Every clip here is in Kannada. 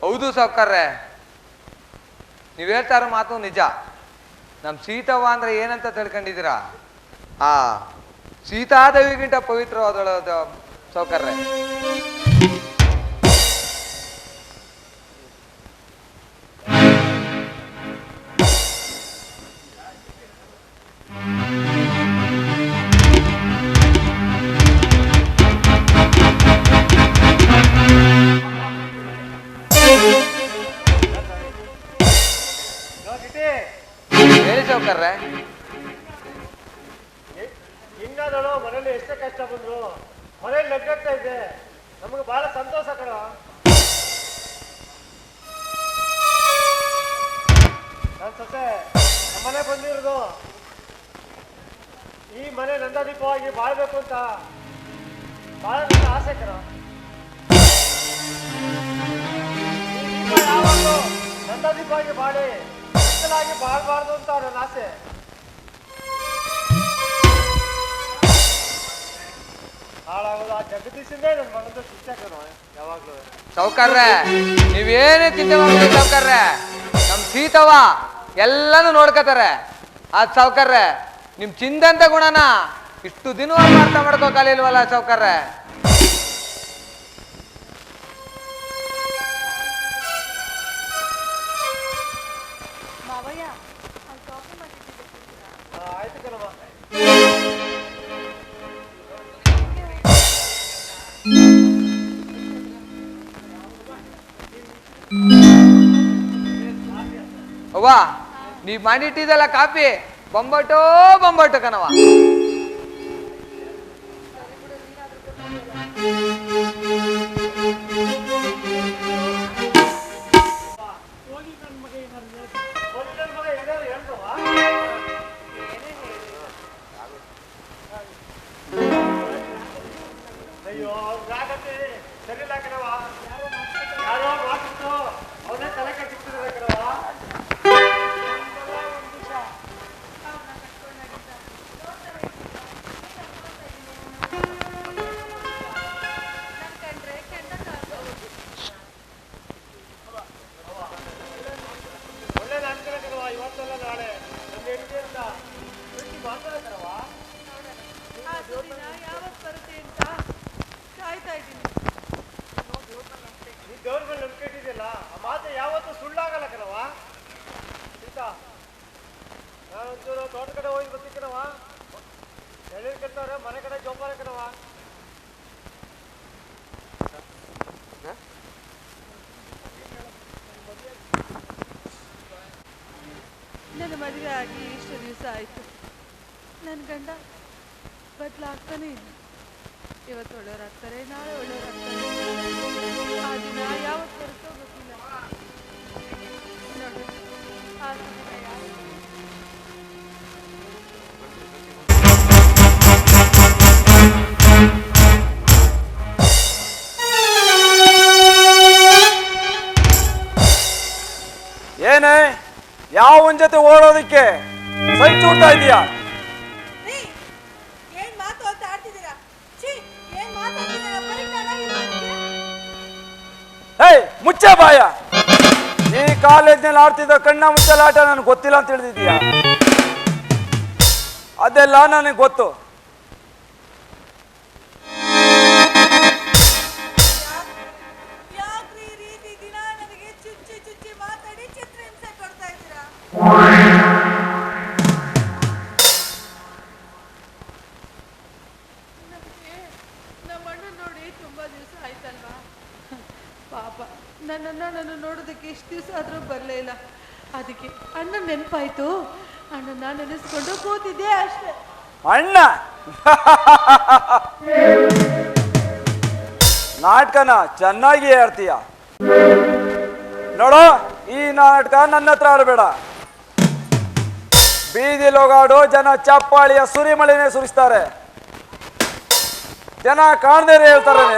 ಹೌದು ಸಾವ್ಕಾರ್ರೆ. ನೀವ್ ಹೇಳ್ತಾರ ಮಾತು ನಿಜ. ನಮ್ ಸೀತವ್ವ ಅಂದ್ರೆ ಏನಂತ ತಿಳ್ಕೊಂಡಿದ್ದೀರಾ? ಆ, ಸೀತಾದೇವಿಗಿಂತ ಪವಿತ್ರವಾದಳ ಸಾವ್ಕಾರ್ರೆ. ನಂದಾದೀಪವಾಗಿ ಬಾಳಿ ಕತ್ತಲಾಗಿ ಬಾಳ್ಬಾರ್ದು ಅಂತ ನನ್ನ ಆಸೆ. ಹಾಳಾಗೋದು ಆ ಜಗದೀಶಂದೇ ನನ್ನ ಮನದ ಶಿಕ್ಷಕರು ಯಾವಾಗಲೂ. ಸಾವ್ಕಾರ್ರೆ ನೀವೇನೇ ಚಿಂತೆ ನಮ್ ಎಲ್ಲಾನು ನೋಡ್ಕೋತಾರೆ. ಅದ್ ಸಾವ್ಕಾರ್ರೆ ನಿಮ್ ಚಿಂದಂತ ಗುಣನ ಇಷ್ಟು ದಿನ ಅರ್ಥ ಮಾಡ್ಕೋ ಕಲಿಲ್ವಲ್ಲ ಸಾವ್ಕಾರ್ರೆ ಅವ್ವ ನೀವ್ ಮಾಡಿಟ್ಟಿದ್ದಲ್ಲ ಕಾಪಿ. ಬೊಂಬಟೋ ಬೊಂಬಟು ಕಣವ ಬದಲಾಗ್ತಾನೆ ಇಲ್ಲ ಇವತ್ತು ಒಳ್ಳೆಯವರಾಗ್ತಾರೆ ನಾಳೆ ಒಳ್ಳೆಯವರಾಗ್ತಾರೆ ಆ ದಿನ ಯಾವತ್ತು ಬರುತ್ತೋ ಗೊತ್ತಿಲ್ಲ. ನೋಡು, ಆ ಸಮಯ ಯಾವತ್ತು ಏನೇ ಯಾವನ್ ಜೊತೆ ಓಡೋದಕ್ಕೆ ಸೈ ಚೂಡ್ತಾ ಇದೀಯಾ? ಬಾಯ ಈ ಕಾಲೇಜ್ನಲ್ಲಿ ಆಡ್ತಿದ್ದ ಕಣ್ಣ ಮುಚ್ಚಲಾಟ ನನಗೆ ಗೊತ್ತಿಲ್ಲ ಅಂತ ತಿಳಿದಿದ್ಯಾ ಅದೆಲ್ಲ ನನಗೆ ಗೊತ್ತು. ಯಾಕ್ರಿ ಎಷ್ಟು ದಿವಸ ಆದರೂ ಬರಲೇ ಇಲ್ಲ. ಅದಕ್ಕೆ ಅಣ್ಣ ನೆನಪಾಯ್ತು. ಅಣ್ಣನ ನೆನೆಸ್ಕೊಂಡು ಕೂತಿದ್ದೆ ಅಷ್ಟೇ. ಅಣ್ಣ! ನಾಟಕನ ಚೆನ್ನಾಗಿ ಆಡ್ತೀಯ. ನೋಡೋ, ಈ ನಾಟಕ ನನ್ನ ಹತ್ರ ಆಡಬೇಡ. ಬೀದಿಲಿ ಹೋಗಾಡೋ ಜನ ಚಪ್ಪಾಳಿಯ ಸುರಿಮಳೆನೆ ಸುರಿಸ್ತಾರೆ. ಜನ ಕಾಣದೇ ಹೇಳ್ತಾರೆ.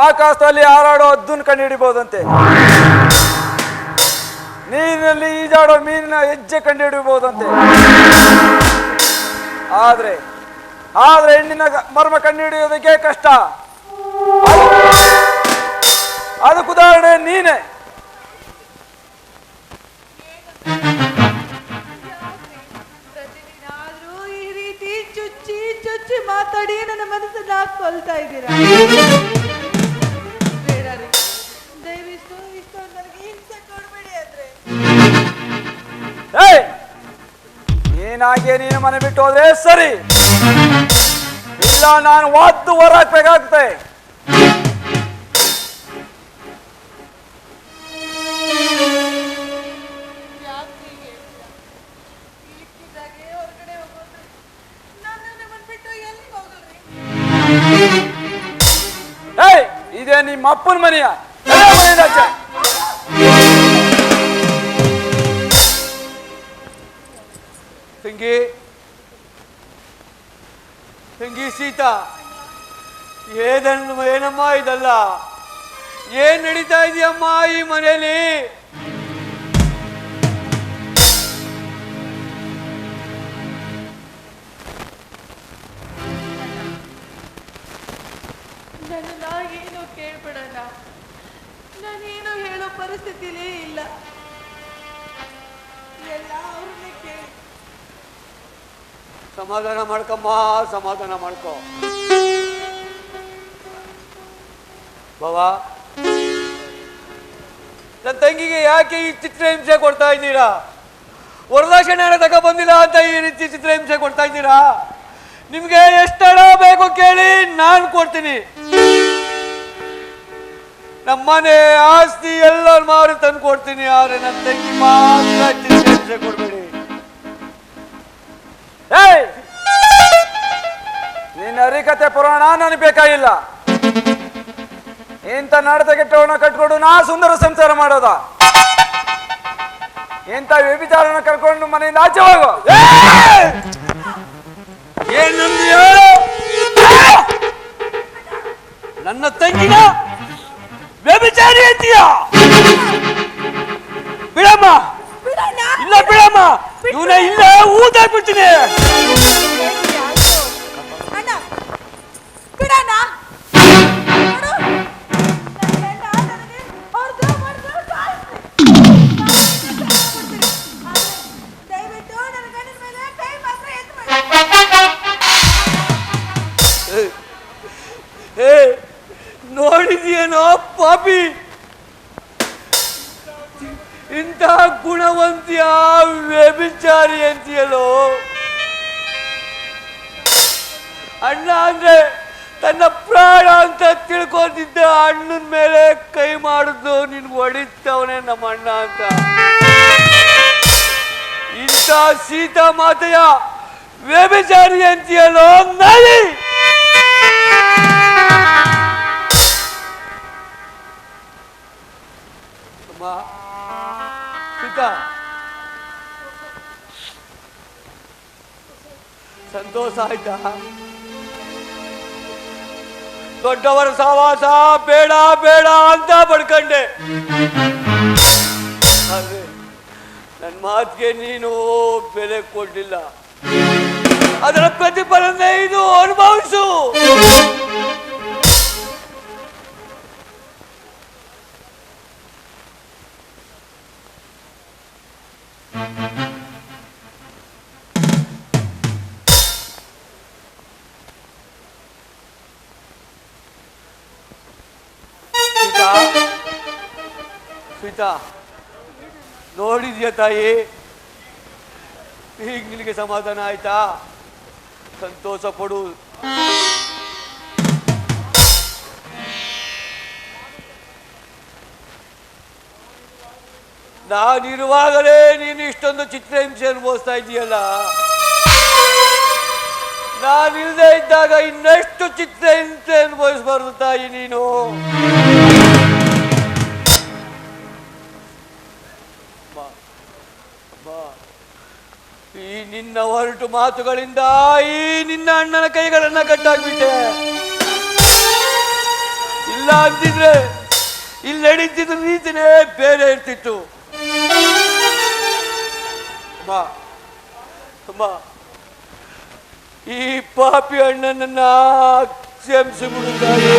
ಆಕಾಶದಲ್ಲಿ ಹಾರಾಡೋ ಅದ್ದನ್ ಕಂಡು ಹಿಡಿಬೋದಂತೆ. ನೀರಿನಲ್ಲಿ ಈಜಾಡೋ ಮೀನಿನ ಹೆಜ್ಜೆ ಕಂಡುಹಿಡಿಯಬಹುದಂತೆ ಆದ್ರೆ ಆದ್ರೆ ಹೆಣ್ಣಿನ ಮರ್ಮ ಕಂಡು ಹಿಡಿಯೋದಕ್ಕೆ ಕಷ್ಟ. ಅದಕ್ಕೆ ಉದಾಹರಣೆ ನೀನೆ. ಈ ಮಾತಾಡಿ ನನ್ನ ಮನಸ್ಸನ್ನ ಕೊಲ್ತಾ ಇದ್ದೀರಾ? ದಯವಿಟ್ಟು ನನಗೆ ಹಿಂಸೆ ಕೊಡ್ಬೇಡಿ ಅಂದ್ರೆ ಏಯ್! ನೀನಾಗೆ ನೀನು ಮನೆ ಬಿಟ್ಟು ಹೋದ್ರೆ ಸರಿ. ಇಲ್ಲ ನಾನು ಒತ್ತು ಹೊರಾಕ್ಬೇಕಾಗ್ತದೆ ಏಯ್ ಇದೇ ನಿಮ್ಮ ಅಪ್ಪನ ಮನೆಯ. ತಂಗಿ ತಂಗಿ ಸೀತಾ ಏದನ್ ಏನಮ್ಮ ಇದಲ್ಲ? ಏನ್ ನಡೀತಾ ಇದೆಯಮ್ಮ ಈ ಮನೆಯಲ್ಲಿ? ಕೇಳ್ಬೇಡಣ್ಣ ನಾನೇನು ಹೇಳೋ ಪರಿಸ್ಥಿತಿಲೇ ಇಲ್ಲ. ಸಮಾಧಾನ ಮಾಡ್ಕಮ್ಮ, ಸಮಾಧಾನ ಮಾಡ್ಕೋ. ಬಾವಾ. ನನ್ನ ತಂಗಿಗೆ ಯಾಕೆ ಈ ಚಿತ್ರಹಿಂಸೆ ಕೊಡ್ತಾ ಇದ್ದೀರಾ? ವರದಕ್ಷಿಣೆ ತಗ ಬಂದಿಲ್ಲ ಅಂತ ಈ ರೀತಿ ಚಿತ್ರಹಿಂಸೆ ಕೊಡ್ತಾ ಇದ್ದೀರಾ? ನಿಮ್ಗೆ ಎಷ್ಟು ಬೇಕು ಕೇಳಿ ನಾನು ಕೊಡ್ತೀನಿ. ನಮ್ಮನೆ ಆಸ್ತಿ ಎಲ್ಲ ಮಾರು ತಂದು ಕೊಡ್ತೀನಿ ಆದ್ರೆ ನನ್ನ ತಂಗಿ ಮಾತ್ರ ಚಿಕಿತ್ಸೆ ಕೊಡ್ಬೇಡಿ. ಏಯ್! ನಿನ್ನ ಹರಿಕತೆ ಪುರಾಣ ನನಗೆ ಬೇಕಾಗಿಲ್ಲ ಇಂಥ ನಡತ ಕೆಟ್ಟವನ್ನ ಕಟ್ಕೊಂಡು ನಾ ಸುಂದರ ಸಂಸಾರ ಮಾಡೋದ. ಇಂಥ ವ್ಯಭಿಚಾರನ ಕರ್ಕೊಂಡು ಮನೆಯಿಂದ ಆಚೆ ಹೋಗು! ಏನ್ ನಂದು ನನ್ನ ತಂಗಿನ ಬಿಡನಾ ಬಿಡಮ್ಮ. ಇಲ್ಲ ಬಿಡಮ್ಮ. ಇವನ ಇಲ್ಲ ಊದಾಕ್ಬಿಡ್ತೀನಿ ಅಣ್ಣ ಗುಣವಂತಿಯ ವ್ಯಭಿಚಾರಿ ಅಂತೀಯಲ್ಲೋ? ಅಣ್ಣ ಅಂದ್ರೆ ತನ್ನ ಪ್ರಾಣ ಅಂತ ತಿಳ್ಕೊತಿದ್ದ ಅಣ್ಣನ ಮೇಲೆ ಕೈ ಮಾಡಿದ್ದು ನಿನ್ ಹೊಡಿತವನೆ ನಮ್ಮ ಅಣ್ಣ ಅಂತ. ಇಂಥ ಸೀತಾ ಮಾತೆಯ ವ್ಯಭಿಚಾರಿ ಅಂತೀಯಲ್ಲೋ ನಲಿ ಅಮ್ಮ. ಸಂತೋಷ ಆಯ್ತಾ? ದೊಡ್ಡವರ ಸಹವಾಸ ಬೇಡ ಬೇಡ ಅಂತ ಪಡ್ಕಂಡೆ ನನ್ ಮಾತಿಗೆ ನೀನು ಬೆಲೆ ಕೊಡ್ಲಿಲ್ಲ. ಅದರ ಪ್ರತಿಫಲನೇ ಇದು ಅನುಭವಿಸು. ಸೀತಾ ಸೀತಾ ನೋಡಿದ್ಯಾ ತಾಯಿ? ಈಗ ನಿನಗೆ ಸಮಾಧಾನ ಆಯ್ತಾ? ಸಂತೋಷ ಪಡು ನಾನಿರುವಾಗಲೇ ನೀನು ಇಷ್ಟೊಂದು ಚಿತ್ರಹಿಂಸೆ ಅನುಭವಿಸ್ತಾ ಇದೆಯಲ್ಲ? ನಾನಿಲ್ಲದೆ ಇದ್ದಾಗ ಇನ್ನಷ್ಟು ಚಿತ್ರಹಿಂಸೆ ಅನುಭವಿಸಬಾರ್ದು ತಾಯಿ ನೀನು. ಈ ನಿನ್ನ ಹೊರಟು ಮಾತುಗಳಿಂದ ಈ ನಿನ್ನ ಅಣ್ಣನ ಕೈಗಳನ್ನ ಕಟ್ಟಾಕ್ಬಿಟ್ಟೆ. ಇಲ್ಲ ಅಂತಿದ್ರೆ, ಇಲ್ಲಿ ನಡೀತಿದ್ರು ರೀತಿನೇ ಬೇರೆ ಇರ್ತಿತ್ತು. ಅಮ್ಮ ಈ ಪಾಪಿ ಅಣ್ಣನನ್ನ ಕ್ಷಮಿಸಿಬಿಡು ತಾಯಿ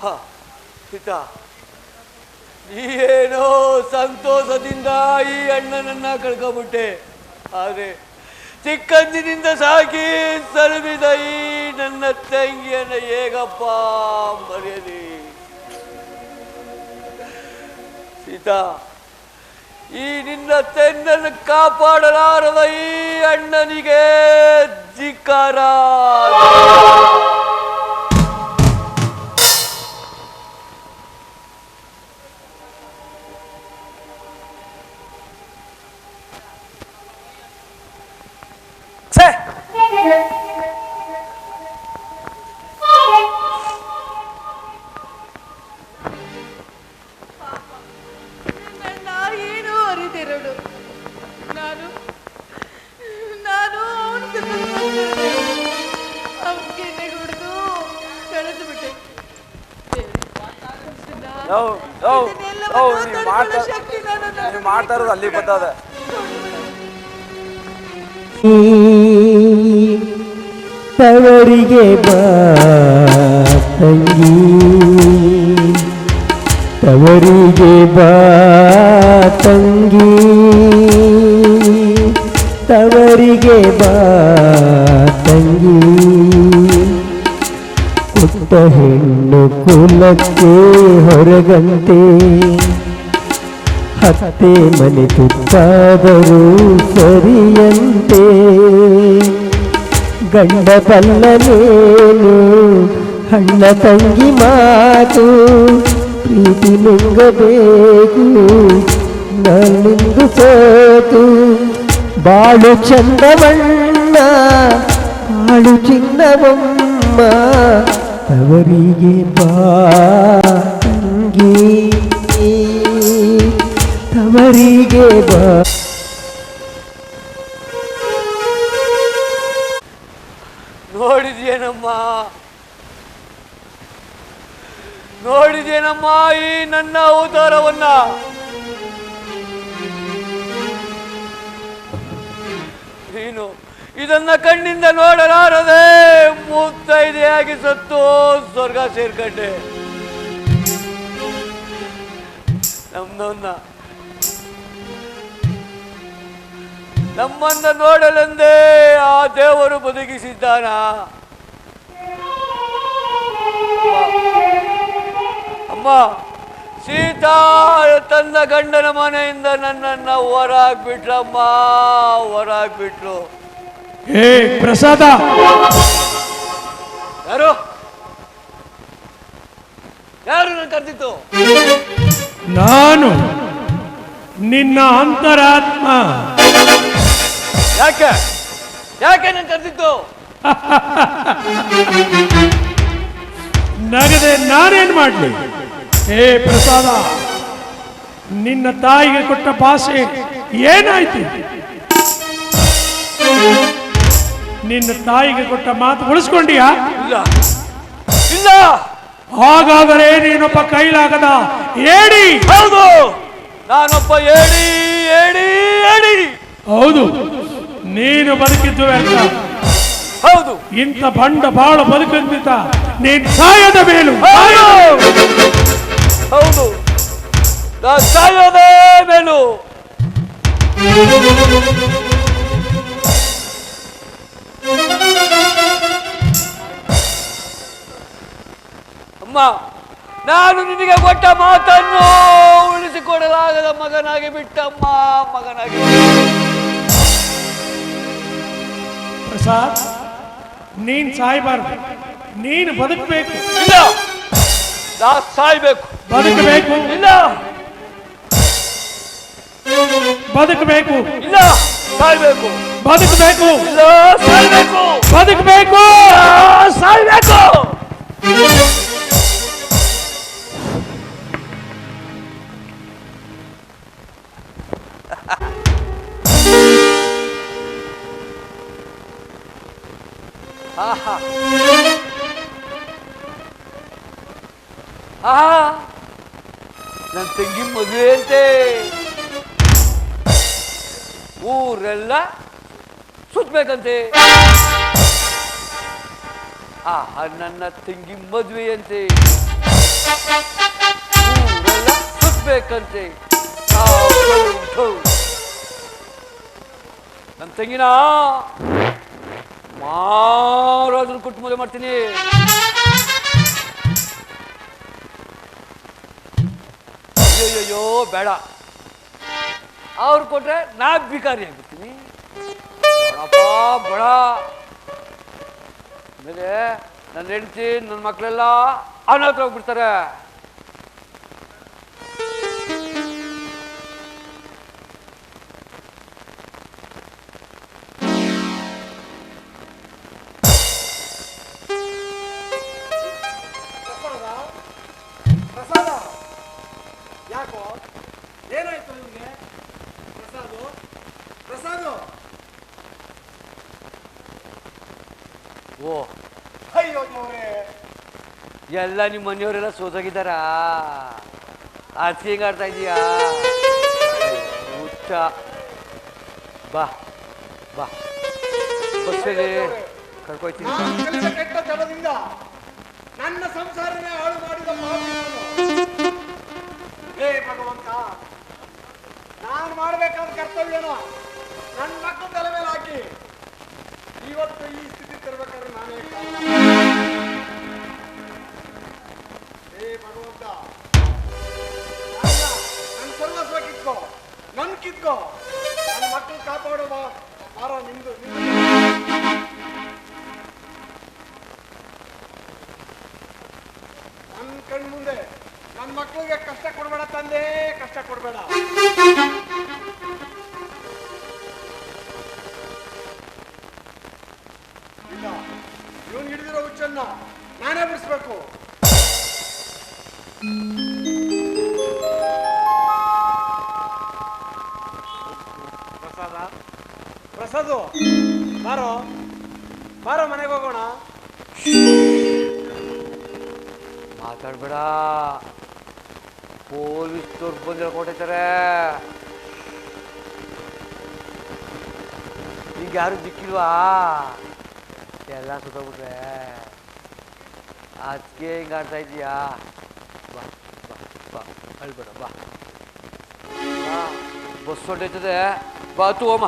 ಹಾ, ನೀ ಏನೋ ಸಂತೋಷದಿಂದ ಈ ಅಣ್ಣನನ್ನ ಕಳ್ಕೊಬಿಟ್ಟೆ ಆದರೆ ಚಿಕ್ಕಂದಿನಿಂದ ಸಾಕಿ ಸಲುಬಿದ ನನ್ನ ತಂಗಿಯನ್ನ ಹೇಗಪ್ಪ ಮರೆಯಲಿ? ಸೀತಾ, ಈ ನಿನ್ನ ತೆನ್ನನ್ನು ಕಾಪಾಡಲಾರದ ಈ ಅಣ್ಣನಿಗೆ ಧಿಕ್ಕಾರ ಅಲ್ಲಿ ಬರ್ತದೆ ತವರಿಗೆ ಬಾ ತಂಗಿ. ತವರಿಗೆ ಬಾ ತಂಗಿ. ತವರಿಗೆ ಬಾ ತಂಗಿ. ಪುಟ್ಟ ಹೆಣ್ಣು ಕುಲಕ್ಕೆ ಹೊರಗಂತೆ. ಹತ್ತೆ ಮನೆ ತುತ್ತಾದರೂ ಸರಿಯಂತೆ. ಗಂಡ ಬಲ್ಲನೇನು ಹಣ್ಣ ತಂಗಿ ಮಾತು, ಪ್ರೀತಿ ನುಂಗಬೇಕು, ನನ್ನಿಂದು ಸೋತು. ಬಾಳು ಚಂದವಣ್ಣ, ಬಾಳು ಚಿನ್ನವಮ್ಮ, ತವರಿಗೆ ಬಾ ತಂಗಿ. ತವರಿಗೆ ಬಾ. ನೋಡಿದ್ಯೇನಮ್ಮ? ನೋಡಿದೇನಮ್ಮ ಈ ನನ್ನ ಅವತಾರವನ್ನ? ನೀನು ಇದನ್ನ ಕಣ್ಣಿಂದ ನೋಡಲಾರದೆ, ಮುತ್ತೈದೆಯಾಗಿ ಸತ್ತು ಸ್ವರ್ಗ ಸೇರ್ಕಂಡೆ. ನಮ್ಮನ್ನ ನಮ್ಮನ್ನ ನೋಡಲೆಂದೇ ಆ ದೇವರು ಬದುಕಿಸಿದ್ದಾನ. ಅಮ್ಮ ಸೀತಾ ತನ್ನ ಗಂಡನ ಮನೆಯಿಂದ ನನ್ನನ್ನು ಹೊರಾಗ್ಬಿಟ್ಲಮ್ಮ ಹೊರಾಗ್ಬಿಟ್ಲು ಹೇ ಪ್ರಸಾದ. ಯಾರು? ಯಾರು ನನ್ನ ಕರೆದಿತ್ತು ನಾನು ನಿನ್ನ ಅಂತರಾತ್ಮ. ಯಾಕೆ? ಯಾಕೆ ನಾನು ಕರೆದಿತ್ತು ನಗದೆ ನಾನೇನ್ ಮಾಡ್ಲಿ? ಏ ಪ್ರಸಾದ ನಿನ್ನ ತಾಯಿಗೆ ಕೊಟ್ಟ ಭಾಷೆ ಏನಾಯ್ತು? ನಿನ್ನ ತಾಯಿಗೆ ಕೊಟ್ಟ ಮಾತು ಉಳಿಸ್ಕೊಂಡಿಯಾ? ಇಲ್ಲ. ಇಲ್ಲ. ಹಾಗಾದರೆ ನೀನೊಬ್ಬ ಕೈಲಾಗದ ಏಡಿ? ಹೌದು. ನಾನೊಬ್ಬ ಏಡಿ ಏಡಿ ಏಡಿ. ಹೌದು. ನೀನು ಬದುಕಿದ್ದು ವ್ಯರ್ಥ. ಹೌದು. ಇಂಥ ಬಂಡ ಬಾಳ ಬದುಕಿದ್ದ ನೀನ್ ಸಾಯದ ಮೇಲು. ಹೌದು. ನಾ ಸಾಯೋದೇ ಮೇಲು. ಅಮ್ಮ ನಾನು ನಿನಗೆ ಕೊಟ್ಟ ಮಾತನ್ನು ಉಳಿಸಿಕೊಡಲಾಗದ ಮಗನಾಗಿ ಬಿಟ್ಟಮ್ಮ ಮಗನಾಗಿ ಪ್ರಸಾದ್ ನೀನ್ ಸಾಯ್ಬಾರ್ದು. ನೀನು ಬದುಕಬೇಕು. ಇಲ್ಲ. ನಾ ಸಾಯ್ಬೇಕು. ಬದುಕಬೇಕು. ಇಲ್ಲ. ಬದುಕಬೇಕು. ಇಲ್ಲ. ಸಾಯ್ಬೇಕು. ಬದುಕಬೇಕು. ಇಲ್ಲ. ಸಾಯ್ಬೇಕು. ಬದುಕಬೇಕು. ಸಾಯ್ಬೇಕು. ಆ ನನ್ನ ತಂಗಿ ಮದುವೆ ಅಂತೆ. ಊರೆಲ್ಲ ಸುತ್ತಬೇಕಂತೆ ಆ ನನ್ನ ತಂಗಿ ಮದುವೆ ಅಂತೆ. ಊರೆಲ್ಲ ಸುತ್ತಬೇಕಂತೆ ನನ್ನ ತಂಗಿನ. ಮಾರಾಜನ ಕೊಟ್ಟು ಮದುವೆ ಮಾಡ್ತೀನಿ. ಅಯ್ಯಯ್ಯೋ ಬೇಡ. ಅವ್ರು ಕೊಟ್ರೆ ನಾ ಭಿಕಾರಿ ಆಗ್ಬಿಡ್ತೀನಿ. ಬಡ ಬೇಡ. ಆಮೇಲೆ ನನ್ನ ಹೆಂಡತಿ, ನನ್ನ ಮಕ್ಕಳೆಲ್ಲ ಅನಾಥ ಹೋಗ್ಬಿಡ್ತಾರೆ ಎಲ್ಲ ನಿಮ್ಮ ಮನೆಯವರೆಲ್ಲ ಸೋತೋಗಿದ್ದಾರ? ಹಿಂಗೆ ಆಡ್ತಾ ಇದೀಯಾ? ಹುಚ್ಚ. ಬಾ ಬಾ. ಬಸ್ಸಲ್ಲಿ ಕರ್ಕೊಯ್ತೀನಿ. ನನ್ನ ಸಂಸಾರನೇ ಹಾಳು ಮಾಡಿದ. ಹೇ ಭಗವಂತ, ನಾನು ಮಾಡಬೇಕಾದ ಕರ್ತವ್ಯನ ನನ್ನ ಮಕ್ಕಳ ತಲೆ ಮೇಲೆ ಹಾಕಿ. ಇವತ್ತು ಈ ಸ್ಥಿತಿ ತರಬೇಕಾದ್ರೆ ನಾನೇ. ಹೇ ಭಗವಂತ. ನನ್ ಕಿತ್ಕೋ. ನನ್ನ ಮಕ್ಕಳು ಕಾಪಾಡೋ ಭಾರ ನಿಮ್ದು ನನ್ ಕಣ್ ಮುಂದೆ ನನ್ನ ಮಕ್ಕಳಿಗೆ ಕಷ್ಟ ಕೊಡಬೇಡ ತಂದೆ, ಕಷ್ಟ ಕೊಡಬೇಡ. ಇವನು ಹಿಡಿದಿರೋ ಹುಚ್ಚನ್ನ ನಾನೇ ಬಿಡಿಸ್ಬೇಕು. ಮಾತಾಡ್ಬೇಡ ಪೊಲೀಸ್ನವ್ರು ಬಂದು ಹೇಳ್ಕೊಟ್ಟಿದ್ದಾರೆ ಈಗ ಯಾರು ದಿಕ್ಕಿಲ್ವಾ? ಎಲ್ಲ ಸುತ್ತೋಗ್ಬಿಟ್ರೆ. ಅದಕ್ಕೆ ಹಿಂಗೆ ಆಡ್ತಾ ಇದೀಯಾ ಬಾ ಬಾ ಬಾ, ಅಳ್ಬೇಡ, ಬಾ. ಬಸ್ ಹೊಟ್ಟೈತದೆ ಬಾ ತೂ ಅಮ್ಮ